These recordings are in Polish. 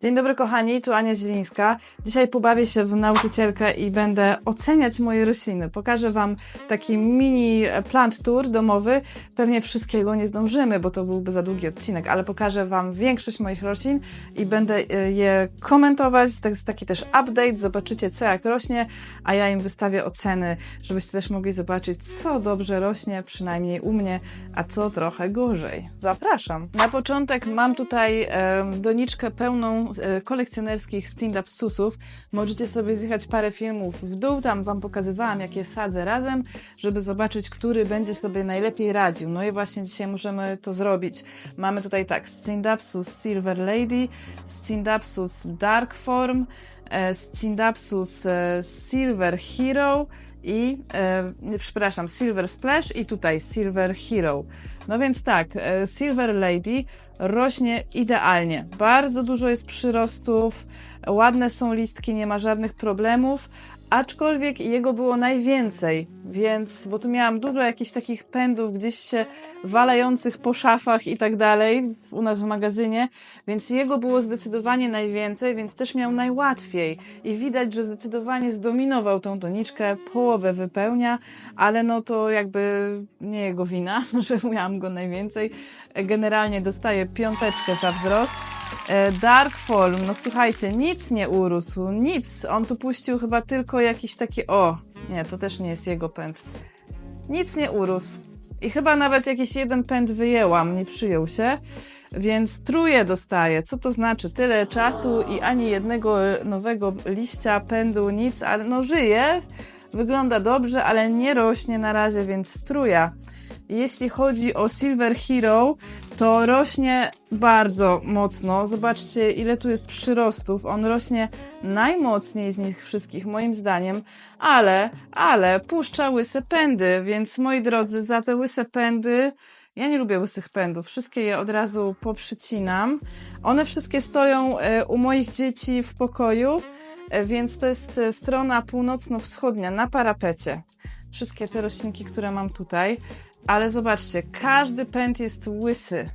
Dzień dobry kochani, tu Ania Zielińska. Dzisiaj pobawię się w nauczycielkę i będę oceniać moje rośliny. Pokażę Wam taki mini plant tour domowy. Pewnie wszystkiego nie zdążymy, bo to byłby za długi odcinek, ale pokażę Wam większość moich roślin i będę e, je komentować. To jest taki też update, zobaczycie co jak rośnie, a ja im wystawię oceny, żebyście też mogli zobaczyć co dobrze rośnie, przynajmniej u mnie, a co trochę gorzej. Zapraszam. Na początek mam tutaj e, doniczkę pełną e, kolekcjonerskich stand-up Możecie sobie zjechać parę filmów w dół, tam Wam pokazywałam, jakie sadzę razem, żeby zobaczyć, który będzie sobie najlepiej radził. No i właśnie dzisiaj możemy to zrobić. Mamy tutaj tak, Scindapsus Silver Lady, Scindapsus Dark Form, e, Scindapsus e, Silver Hero, i, e, przepraszam, Silver Splash i tutaj Silver Hero. No więc tak, e, Silver Lady rośnie idealnie. Bardzo dużo jest przyrostów, ładne są listki, nie ma żadnych problemów, aczkolwiek jego było najwięcej, więc, bo tu miałam dużo jakichś takich pędów gdzieś się walających po szafach i tak dalej, u nas w magazynie, więc jego było zdecydowanie najwięcej, więc też miał najłatwiej i widać, że zdecydowanie zdominował tą toniczkę, połowę wypełnia, ale no to jakby nie jego wina, że miałam go najwięcej. Generalnie dostaję piąteczkę za wzrost. E, Darkfall, no słuchajcie, nic nie urósł, nic. On tu puścił chyba tylko jakiś taki, o, nie, to też nie jest jego pęd. Nic nie urósł. I chyba nawet jakiś jeden pęd wyjęłam, nie przyjął się, więc truje dostaję. Co to znaczy? Tyle czasu i ani jednego nowego liścia, pędu, nic, ale no żyje, wygląda dobrze, ale nie rośnie na razie, więc truja. Jeśli chodzi o Silver Hero, to rośnie bardzo mocno. Zobaczcie, ile tu jest przyrostów. On rośnie najmocniej z nich wszystkich, moim zdaniem, ale, ale puszcza łyse pędy, więc moi drodzy, za te łyse pędy ja nie lubię łysych pędów. Wszystkie je od razu poprzycinam. One wszystkie stoją e, u moich dzieci w pokoju, e, więc to jest e, strona północno-wschodnia na parapecie. Wszystkie te roślinki, które mam tutaj. Ale zobaczcie, każdy pęd jest łysy,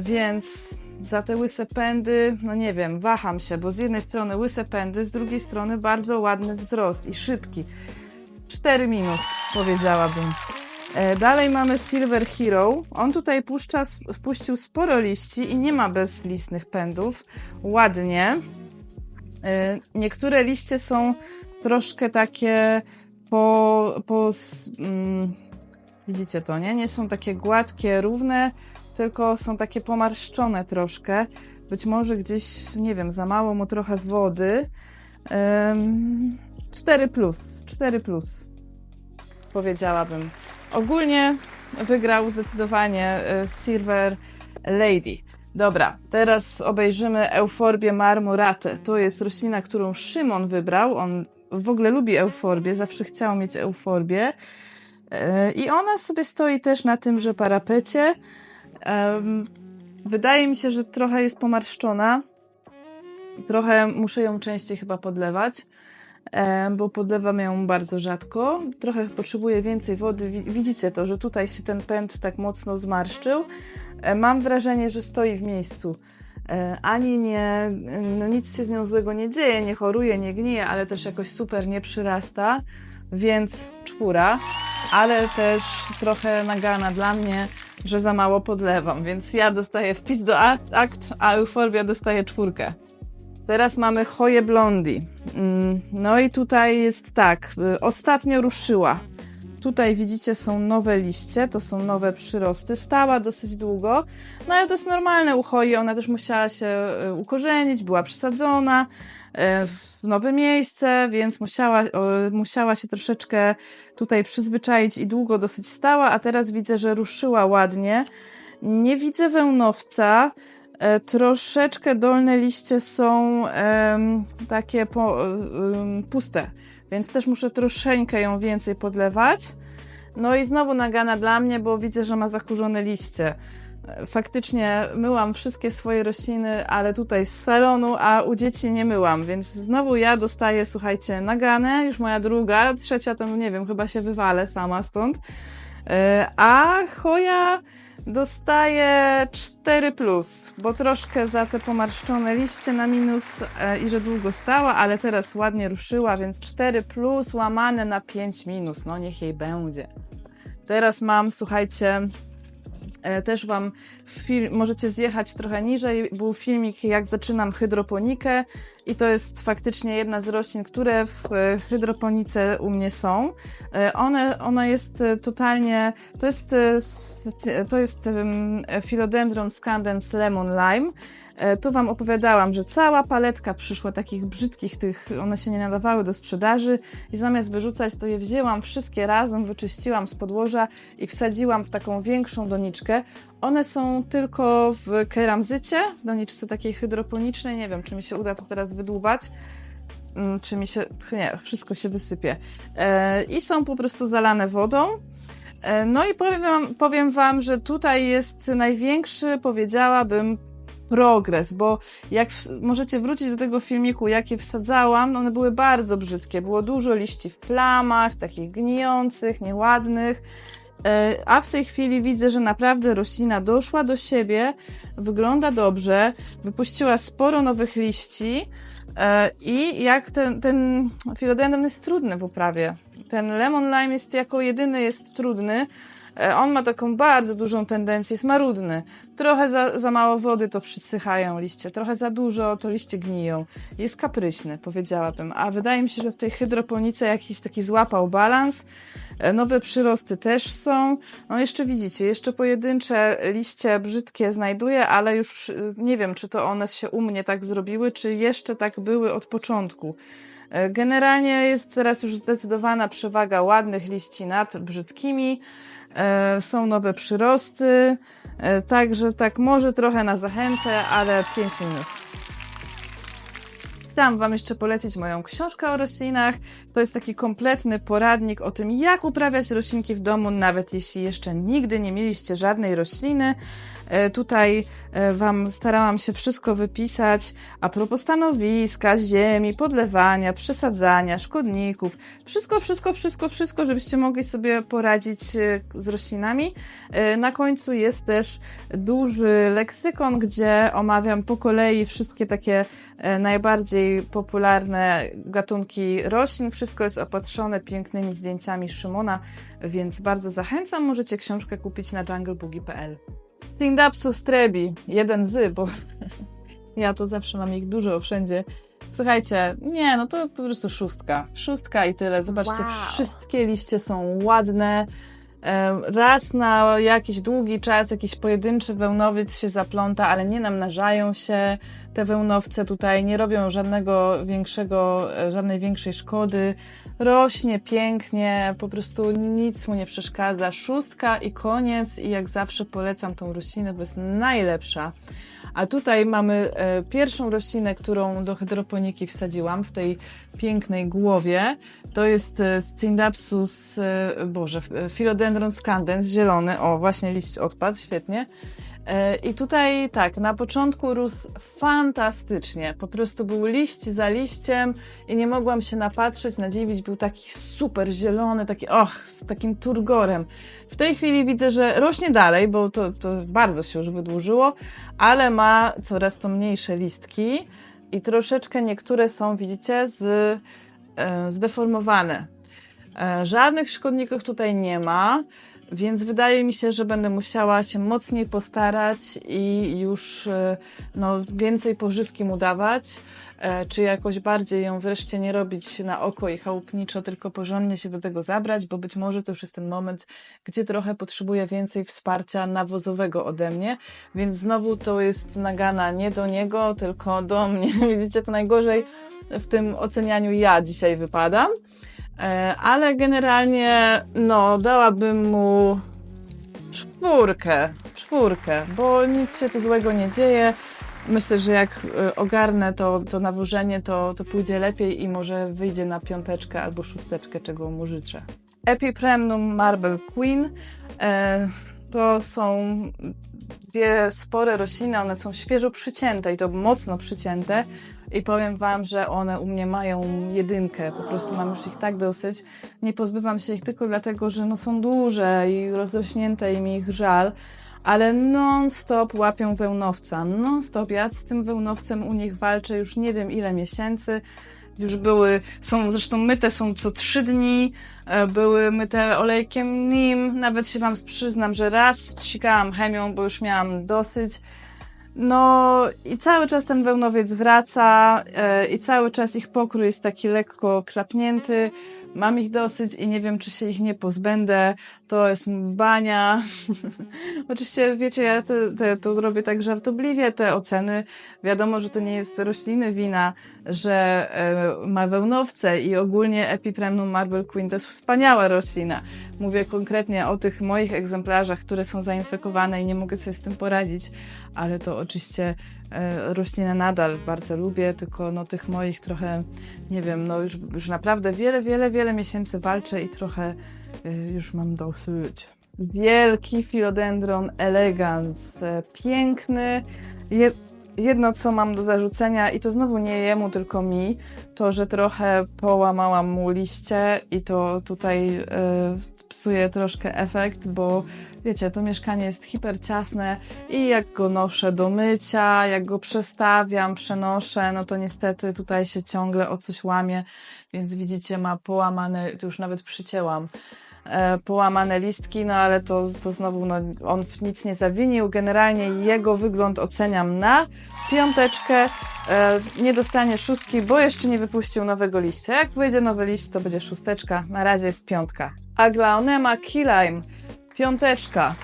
więc za te łyse pędy, no nie wiem, waham się, bo z jednej strony łyse pędy, z drugiej strony bardzo ładny wzrost i szybki. 4 minus, powiedziałabym. E, dalej mamy Silver Hero. On tutaj puszcza, wpuścił sporo liści i nie ma bezlistnych pędów. Ładnie. E, niektóre liście są troszkę takie po, po mm, Widzicie to, nie? Nie są takie gładkie, równe, tylko są takie pomarszczone troszkę. Być może gdzieś, nie wiem, za mało mu trochę wody. Um, 4 plus, 4 plus, powiedziałabym. Ogólnie wygrał zdecydowanie e, Silver Lady. Dobra, teraz obejrzymy Euforbię marmoratę. To jest roślina, którą Szymon wybrał. On w ogóle lubi euforbię, zawsze chciał mieć euforbię. E, I ona sobie stoi też na tymże parapecie. Wydaje mi się, że trochę jest pomarszczona. Trochę muszę ją częściej chyba podlewać, bo podlewam ją bardzo rzadko. Trochę potrzebuję więcej wody. Widzicie to, że tutaj się ten pęd tak mocno zmarszczył. E, mam wrażenie, że stoi w miejscu. E, ani nie, no nic się z nią złego nie dzieje, nie choruje, nie gnije, ale też jakoś super nie przyrasta, więc czwóra ale też trochę nagana dla mnie, że za mało podlewam, więc ja dostaję wpis do akt, a Euforbia dostaje czwórkę. Teraz mamy Hoje Blondi. Mm, no i tutaj jest tak, y, ostatnio ruszyła. Tutaj widzicie są nowe liście, to są nowe przyrosty. Stała dosyć długo, no ale to jest normalne u Hoi, ona też musiała się y, ukorzenić, była przesadzona. E, w nowe miejsce, więc musiała, musiała się troszeczkę tutaj przyzwyczaić i długo dosyć stała, a teraz widzę, że ruszyła ładnie. Nie widzę wełnowca. E, troszeczkę dolne liście są takie po, puste, więc też muszę troszeczkę ją więcej podlewać. No i znowu nagana dla mnie, bo widzę, że ma zakurzone liście faktycznie myłam wszystkie swoje rośliny, ale tutaj z salonu, a u dzieci nie myłam, więc znowu ja dostaję, słuchajcie, naganę, już moja druga, trzecia to nie wiem, chyba się wywalę sama stąd. E, a choja Dostaję 4, plus, bo troszkę za te pomarszczone liście na minus e, i że długo stała, ale teraz ładnie ruszyła, więc 4 plus łamane na 5 minus. No niech jej będzie. Teraz mam, słuchajcie, e, też Wam film, możecie zjechać trochę niżej. Był filmik, jak zaczynam hydroponikę, i to jest faktycznie jedna z roślin, które w e, hydroponice u mnie są. E, One, ona jest e, totalnie, to jest, to jest Philodendron scandens lemon lime. Tu Wam opowiadałam, że cała paletka przyszła takich brzydkich, tych, one się nie nadawały do sprzedaży i zamiast wyrzucać, to je wzięłam wszystkie razem, wyczyściłam z podłoża i wsadziłam w taką większą doniczkę. One są tylko w keramzycie, w doniczce takiej hydroponicznej. Nie wiem, czy mi się uda to teraz wydłubać. Mm, Czy mi się. Nie, wszystko się wysypie. E, I są po prostu zalane wodą. E, No i powiem wam, powiem wam, że tutaj jest największy, powiedziałabym, progres, bo jak możecie wrócić do tego filmiku, jakie wsadzałam, no one były bardzo brzydkie. Było dużo liści w plamach, takich gnijących, nieładnych. E, A w tej chwili widzę, że naprawdę roślina doszła do siebie, wygląda dobrze, wypuściła sporo nowych liści e, i jak ten, ten philodendron jest trudny w uprawie. Ten lemon lime jest jako jedyny jest trudny. E, On ma taką bardzo dużą tendencję, jest marudny. Trochę za, za mało wody to przysychają liście, trochę za dużo to liście gniją. Jest kapryśny, powiedziałabym. A wydaje mi się, że w tej hydroponice jakiś taki złapał balans. E, Nowe przyrosty też są. No jeszcze widzicie, jeszcze pojedyncze liście brzydkie znajduję, ale już y, nie wiem, czy to one się u mnie tak zrobiły, czy jeszcze tak były od początku. E, Generalnie jest teraz już zdecydowana przewaga ładnych liści nad brzydkimi. E, Są nowe przyrosty, e, także tak może trochę na zachętę, ale 5 minus. Chciałam Wam jeszcze polecić moją książkę o roślinach. To jest taki kompletny poradnik o tym, jak uprawiać roślinki w domu, nawet jeśli jeszcze nigdy nie mieliście żadnej rośliny. E, Tutaj e, Wam starałam się wszystko wypisać a propos stanowiska, ziemi, podlewania, przesadzania, szkodników. Wszystko, wszystko, wszystko, wszystko, żebyście mogli sobie poradzić e, z roślinami. Na końcu jest też duży leksykon, gdzie omawiam po kolei wszystkie takie najbardziej popularne gatunki roślin. Wszystko jest opatrzone pięknymi zdjęciami Szymona, więc bardzo zachęcam. Możecie książkę kupić na jungleboogie.pl. Sindapsus trebi, jeden z, bo ja to zawsze mam ich dużo wszędzie. Słuchajcie, nie, no to po prostu szóstka. Szóstka i tyle. Zobaczcie, Wow. wszystkie liście są ładne. Raz na jakiś długi czas jakiś pojedynczy wełnowiec się zapląta, ale nie namnażają się te wełnowce tutaj, nie robią żadnego większego, e, żadnej większej szkody. Rośnie pięknie, po prostu nic mu nie przeszkadza. Szóstka i koniec i jak zawsze polecam tą roślinę, bo jest najlepsza. A tutaj mamy e, pierwszą roślinę, którą do hydroponiki wsadziłam w tej pięknej głowie. To jest e, Scindapsus, e, boże, e, Philodendron scandens, zielony. O, właśnie liść odpadł, świetnie. E, I tutaj tak, na początku rósł fantastycznie. Po prostu był liść za liściem i nie mogłam się napatrzeć, nadziwić. Był taki super zielony, taki och, z takim turgorem. W tej chwili widzę, że rośnie dalej, bo to, to bardzo się już wydłużyło, ale ma coraz to mniejsze listki i troszeczkę niektóre są, widzicie, z, e, zdeformowane. E, żadnych szkodników tutaj nie ma, więc wydaje mi się, że będę musiała się mocniej postarać i już e, no, więcej pożywki mu dawać, e, czy jakoś bardziej ją wreszcie nie robić na oko i chałupniczo, tylko porządnie się do tego zabrać, bo być może to już jest ten moment, gdzie trochę potrzebuję więcej wsparcia nawozowego ode mnie, więc znowu to jest nagana nie do niego, tylko do mnie. Widzicie, to najgorzej w tym ocenianiu ja dzisiaj wypadam. E, Ale generalnie, no, dałabym mu czwórkę, czwórkę, bo nic się tu złego nie dzieje. Myślę, że jak e, ogarnę to, to nawożenie, to, to pójdzie lepiej i może wyjdzie na piąteczkę albo szósteczkę, czego mu życzę. Epipremnum Marble Queen e, to są dwie spore rośliny, one są świeżo przycięte i to mocno przycięte. I powiem Wam, że one u mnie mają jedynkę, po prostu mam już ich tak dosyć. Nie pozbywam się ich tylko dlatego, że no są duże i rozrośnięte i mi ich żal. ale non-stop łapią wełnowca. Non-stop. Ja z tym wełnowcem u nich walczę już nie wiem ile miesięcy. Już były, są zresztą myte są co trzy dni, e, były myte olejkiem nim. Nawet się Wam przyznam, że raz psikałam chemią, bo już miałam dosyć. No i cały czas ten wełnowiec wraca e, i cały czas ich pokrój jest taki lekko klapnięty. Mam ich dosyć i nie wiem, czy się ich nie pozbędę. To jest bania. Oczywiście, wiecie, ja to, to, to robię tak żartobliwie, te oceny. Wiadomo, że to nie jest rośliny wina, że e, ma wełnowce i ogólnie Epipremnum Marble Queen to jest wspaniała roślina. Mówię konkretnie o tych moich egzemplarzach, które są zainfekowane i nie mogę sobie z tym poradzić, ale to oczywiście e, roślinę nadal bardzo lubię, tylko no tych moich trochę, nie wiem, no już, już naprawdę wiele, wiele, wiele miesięcy walczę i trochę e, już mam dosyć. Wielki philodendron elegans, piękny. Je, jedno, co mam do zarzucenia, i to znowu nie jemu, tylko mi, to, że trochę połamałam mu liście i to tutaj e, psuje troszkę efekt, bo wiecie, to mieszkanie jest hiperciasne i jak go noszę do mycia, jak go przestawiam, przenoszę, no to niestety tutaj się ciągle o coś łamie, więc widzicie, ma połamane, tu już nawet przycięłam, e, połamane listki, no ale to, to znowu, no, on w nic nie zawinił. Generalnie jego wygląd oceniam na piąteczkę. E, nie dostanie szóstki, bo jeszcze nie wypuścił nowego liścia. Jak wyjdzie nowy liść, to będzie szósteczka. Na razie jest piątka. Aglaonema Keyline, piąteczka.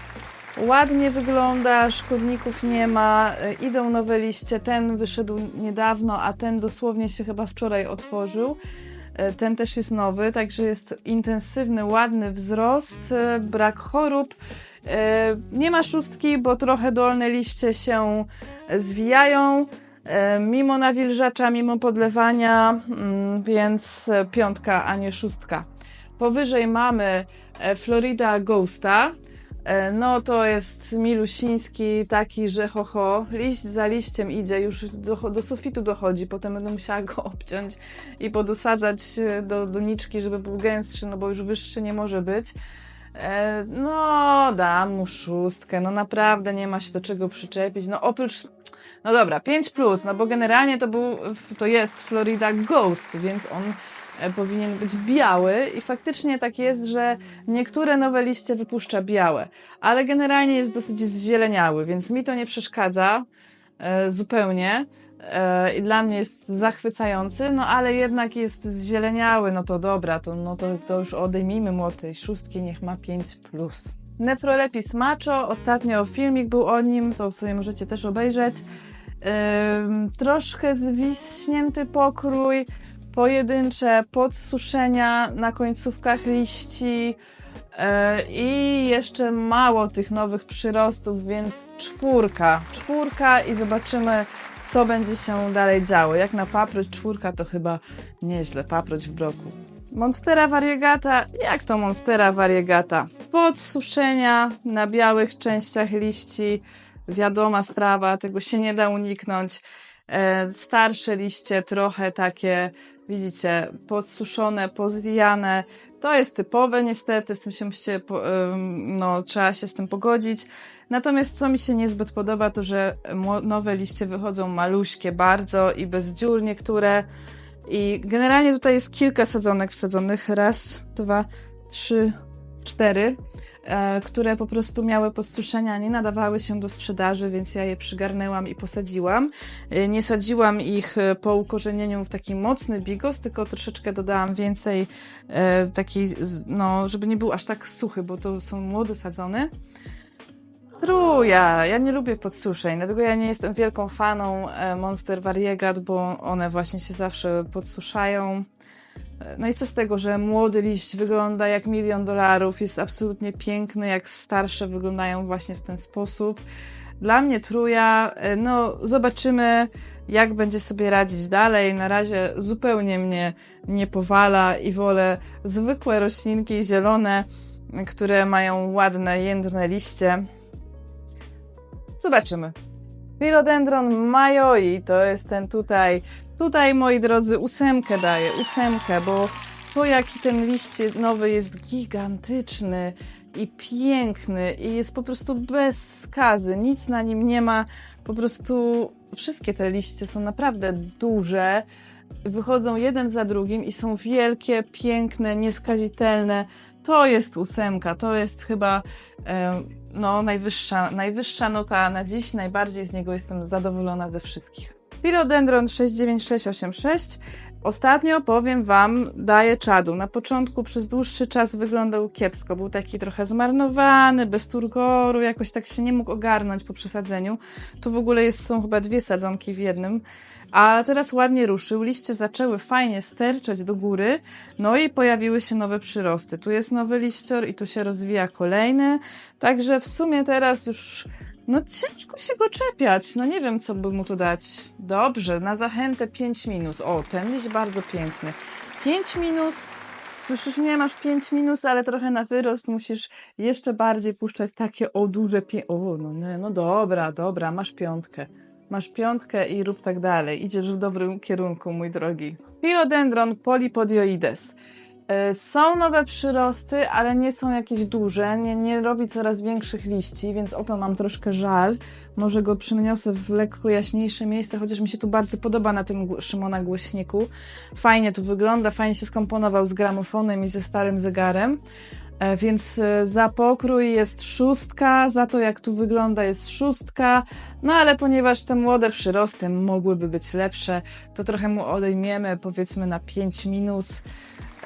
Ładnie wygląda, szkodników nie ma, e, idą nowe liście. Ten wyszedł niedawno, a ten dosłownie się chyba wczoraj otworzył. E, Ten też jest nowy, także jest intensywny, ładny wzrost, e, brak chorób. Nie ma szóstki, bo trochę dolne liście się zwijają, mimo nawilżacza, mimo podlewania, mm, więc piątka, a nie szóstka. Powyżej mamy e, Florida Ghosta. E, No to jest milusiński, taki, że ho, ho, liść za liściem idzie, już do, do sufitu dochodzi, potem będę musiała go obciąć i podosadzać e, do doniczki, żeby był gęstszy, no bo już wyższy nie może być. No, dam mu szóstkę, no naprawdę nie ma się do czego przyczepić, no oprócz, no dobra, 5 plus, no bo generalnie to był, to jest Florida Ghost, więc on powinien być biały i faktycznie tak jest, że niektóre nowe liście wypuszcza białe, ale generalnie jest dosyć zzieleniały, więc mi to nie przeszkadza e, zupełnie e, i dla mnie jest zachwycający, no ale jednak jest zzieleniały, no to dobra, to, no to, to już odejmijmy mu od tej szóstki, niech ma 5 plus. Nefrolepis macho, ostatnio filmik był o nim, to sobie możecie też obejrzeć. Troszkę zwiśnięty pokrój, pojedyncze podsuszenia na końcówkach liści yy, i jeszcze mało tych nowych przyrostów, więc czwórka. Czwórka i zobaczymy, co będzie się dalej działo. Jak na paproć czwórka, to chyba nieźle, paproć w broku. Monstera variegata, jak to Monstera variegata? Podsuszenia na białych częściach liści, wiadoma sprawa, tego się nie da uniknąć. E, starsze liście, trochę takie, widzicie, podsuszone, pozwijane. To jest typowe niestety, z tym się musicie, no, trzeba się z tym pogodzić. Natomiast co mi się niezbyt podoba, to że nowe liście wychodzą maluśkie bardzo i bez dziur niektóre. I generalnie tutaj jest kilka sadzonek wsadzonych. Raz, dwa, trzy, cztery, które po prostu miały podsuszenia, nie nadawały się do sprzedaży, więc ja je przygarnęłam i posadziłam. E, nie sadziłam ich e, po ukorzenieniu w taki mocny bigos, tylko troszeczkę dodałam więcej e, takiej, no, żeby nie był aż tak suchy, bo to są młode sadzony. Truja. Ja nie lubię podsuszeń, dlatego ja nie jestem wielką faną e, Monster Variegat, bo one właśnie się zawsze podsuszają. No i co z tego, że młody liść wygląda jak milion dolarów, jest absolutnie piękny, jak starsze wyglądają właśnie w ten sposób. Dla mnie truja, e, no zobaczymy jak będzie sobie radzić dalej. Na razie zupełnie mnie nie powala i wolę zwykłe roślinki zielone, które mają ładne, jędrne liście. Zobaczymy. Philodendron Majoi to jest ten tutaj. Tutaj, moi drodzy, ósemkę daję, ósemkę, bo to jaki ten liść nowy jest gigantyczny i piękny i jest po prostu bez skazy, nic na nim nie ma, po prostu wszystkie te liście są naprawdę duże, wychodzą jeden za drugim i są wielkie, piękne, nieskazitelne. To jest ósemka, to jest chyba no, najwyższa, najwyższa nota na dziś, najbardziej z niego jestem zadowolona ze wszystkich. Philodendron 69686 Ostatnio, powiem Wam, daje czadu. Na początku przez dłuższy czas wyglądał kiepsko. Był taki trochę zmarnowany, bez turgoru, jakoś tak się nie mógł ogarnąć po przesadzeniu. Tu w ogóle jest, są chyba dwie sadzonki w jednym. A teraz ładnie ruszył. Liście zaczęły fajnie sterczeć do góry, no i pojawiły się nowe przyrosty. Tu jest nowy liścior i tu się rozwija kolejny. Także w sumie teraz już no ciężko się go czepiać. No nie wiem, co by mu tu dać. Dobrze, na zachętę 5 minus. O, ten liść bardzo piękny. 5 minus. Słyszysz mnie, masz 5 minus, ale trochę na wyrost musisz jeszcze bardziej puszczać takie o duże pie... O, no, nie, no dobra, dobra, masz piątkę. Masz piątkę i rób tak dalej. Idziesz w dobrym kierunku, mój drogi. Philodendron polypodioides. Y, Są nowe przyrosty, ale nie są jakieś duże, nie, nie robi coraz większych liści, więc o to mam troszkę żal. Może go przyniosę w lekko jaśniejsze miejsce, chociaż mi się tu bardzo podoba na tym Szymona głośniku. Fajnie tu wygląda, fajnie się skomponował z gramofonem i ze starym zegarem. E, Więc e, za pokrój jest szóstka, za to jak tu wygląda jest szóstka, no ale ponieważ te młode przyrosty mogłyby być lepsze, to trochę mu odejmiemy powiedzmy na 5 minus.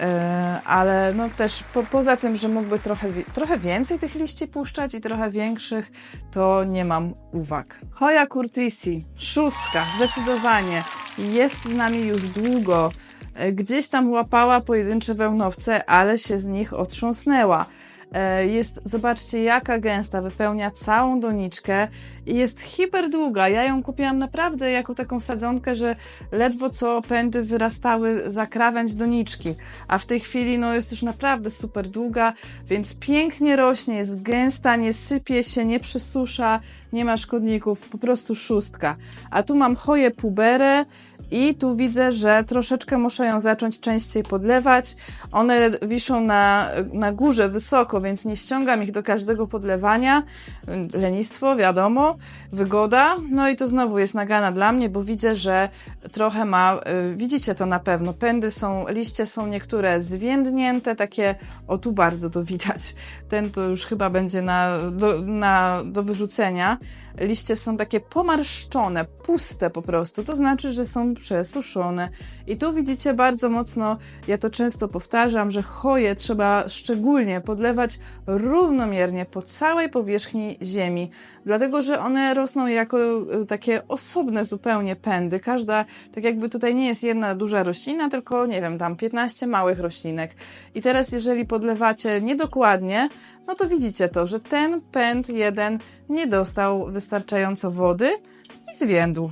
E, ale no też po, poza tym, że mógłby trochę, trochę więcej tych liści puszczać i trochę większych, to nie mam uwag. Hoya curtisi, szóstka, zdecydowanie. Jest z nami już długo. E, Gdzieś tam łapała pojedyncze wełnowce, ale się z nich otrząsnęła. E, Jest, zobaczcie, jaka gęsta, wypełnia całą doniczkę i jest hiper długa. Ja ją kupiłam naprawdę jako taką sadzonkę, że ledwo co pędy wyrastały za krawędź doniczki, a w tej chwili no, jest już naprawdę super długa, więc pięknie rośnie, jest gęsta, nie sypie się, nie przysusza, nie ma szkodników, po prostu szóstka. A tu mam choję puberę i tu widzę, że troszeczkę muszę ją zacząć częściej podlewać. One wiszą na, na górze wysoko, więc nie ściągam ich do każdego podlewania. Lenistwo, wiadomo, wygoda. No i to znowu jest nagana dla mnie, bo widzę, że trochę ma, y, widzicie to na pewno, pędy są, liście są niektóre zwiędnięte, takie, o tu bardzo to widać. Ten to już chyba będzie na, do, na, do wyrzucenia. Liście są takie pomarszczone, puste po prostu. To znaczy, że są przesuszone. I tu widzicie bardzo mocno, ja to często powtarzam, że choje trzeba szczególnie podlewać równomiernie po całej powierzchni ziemi. Dlatego, że one rosną jako y, takie osobne zupełnie pędy. Każda, tak jakby tutaj nie jest jedna duża roślina, tylko nie wiem, tam 15 małych roślinek. I teraz, jeżeli podlewacie niedokładnie, no to widzicie to, że ten pęd jeden nie dostał wystarczająco wody i zwiędł.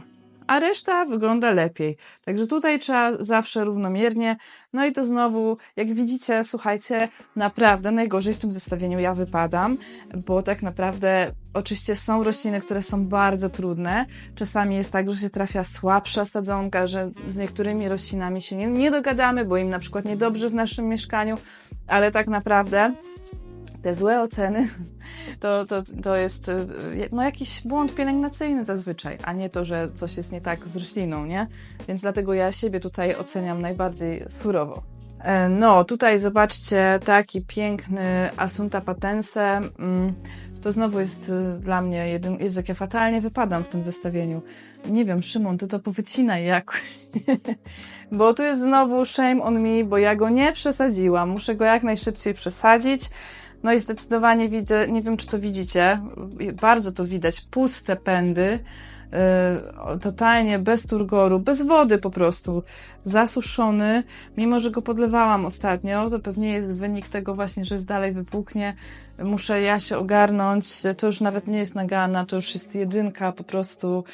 A reszta wygląda lepiej. Także tutaj trzeba zawsze równomiernie. No i to znowu, jak widzicie, słuchajcie, naprawdę najgorzej w tym zestawieniu ja wypadam, bo tak naprawdę oczywiście są rośliny, które są bardzo trudne. Czasami jest tak, że się trafia słabsza sadzonka, że z niektórymi roślinami się nie, nie dogadamy, bo im na przykład niedobrze w naszym mieszkaniu, ale tak naprawdę te złe oceny to, to, to jest y, no, jakiś błąd pielęgnacyjny zazwyczaj, a nie to, że coś jest nie tak z rośliną, nie? Więc dlatego ja siebie tutaj oceniam najbardziej surowo. E, No, tutaj zobaczcie taki piękny Asunta Patense. Mm, To znowu jest y, dla mnie jeden. Jezu, jak ja fatalnie wypadam w tym zestawieniu. Nie wiem, Szymon, ty to powycinaj jakoś. bo tu jest znowu shame on me, bo ja go nie przesadziłam. Muszę go jak najszybciej przesadzić. No i zdecydowanie widzę, nie wiem czy to widzicie, bardzo to widać, puste pędy, yy, totalnie bez turgoru, bez wody po prostu, zasuszony, mimo że go podlewałam ostatnio, to pewnie jest wynik tego właśnie, że jest dalej wypuknie, muszę ja się ogarnąć, to już nawet nie jest nagana, to już jest jedynka po prostu,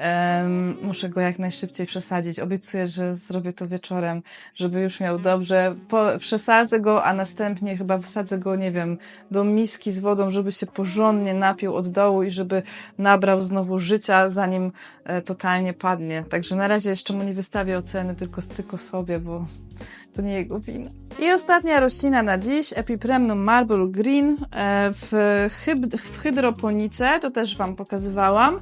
Em, muszę go jak najszybciej przesadzić. Obiecuję, że zrobię to wieczorem, żeby już miał dobrze. Po, przesadzę go, a następnie chyba wsadzę go, nie wiem, do miski z wodą, żeby się porządnie napił od dołu i żeby nabrał znowu życia, zanim e, totalnie padnie. Także na razie jeszcze mu nie wystawię oceny, tylko, tylko sobie, bo to nie jego wina. I ostatnia roślina na dziś, Epipremnum Marble Green e, w, w hydroponice, to też Wam pokazywałam.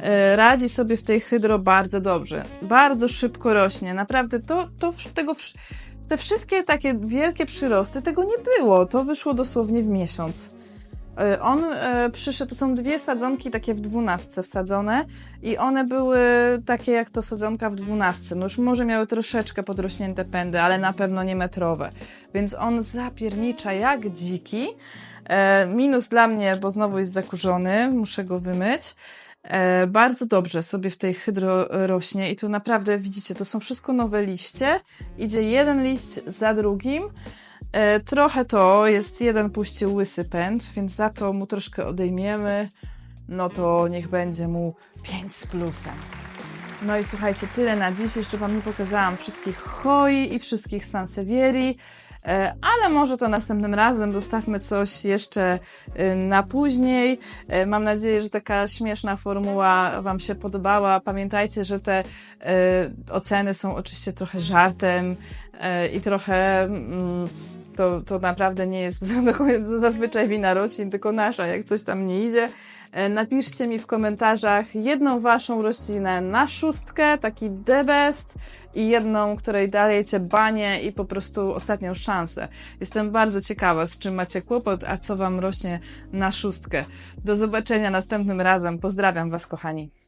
E, Radzi sobie w tej hydro bardzo dobrze. Bardzo szybko rośnie. Naprawdę to, to tego, te wszystkie takie wielkie przyrosty, tego nie było. To wyszło dosłownie w miesiąc. E, On e, przyszedł, to są dwie sadzonki takie w dwunastce wsadzone i one były takie jak to sadzonka w dwunastce. No już może miały troszeczkę podrośnięte pędy, ale na pewno nie metrowe. Więc on zapiernicza jak dziki. E, minus dla mnie, bo znowu jest zakurzony, muszę go wymyć. Bardzo dobrze sobie w tej hydro rośnie i tu naprawdę widzicie, to są wszystko nowe liście. Idzie jeden liść za drugim. E, trochę to jest jeden puścił łysy pęd, więc za to mu troszkę odejmiemy. No to niech będzie mu 5 z plusem. No i słuchajcie, tyle na dziś. Jeszcze Wam nie pokazałam wszystkich hoi i wszystkich sansevieri. E, Ale może to następnym razem zostawmy coś jeszcze e, na później. E, Mam nadzieję, że taka śmieszna formuła Wam się podobała. Pamiętajcie, że te e, oceny są oczywiście trochę żartem e, i trochę. To, to naprawdę nie jest zazwyczaj wina roślin, tylko nasza, jak coś tam nie idzie. E, Napiszcie mi w komentarzach jedną waszą roślinę na szóstkę, taki the best i jedną, której dajecie banie i po prostu ostatnią szansę. Jestem bardzo ciekawa, z czym macie kłopot, a co wam rośnie na szóstkę. Do zobaczenia następnym razem. Pozdrawiam was, kochani.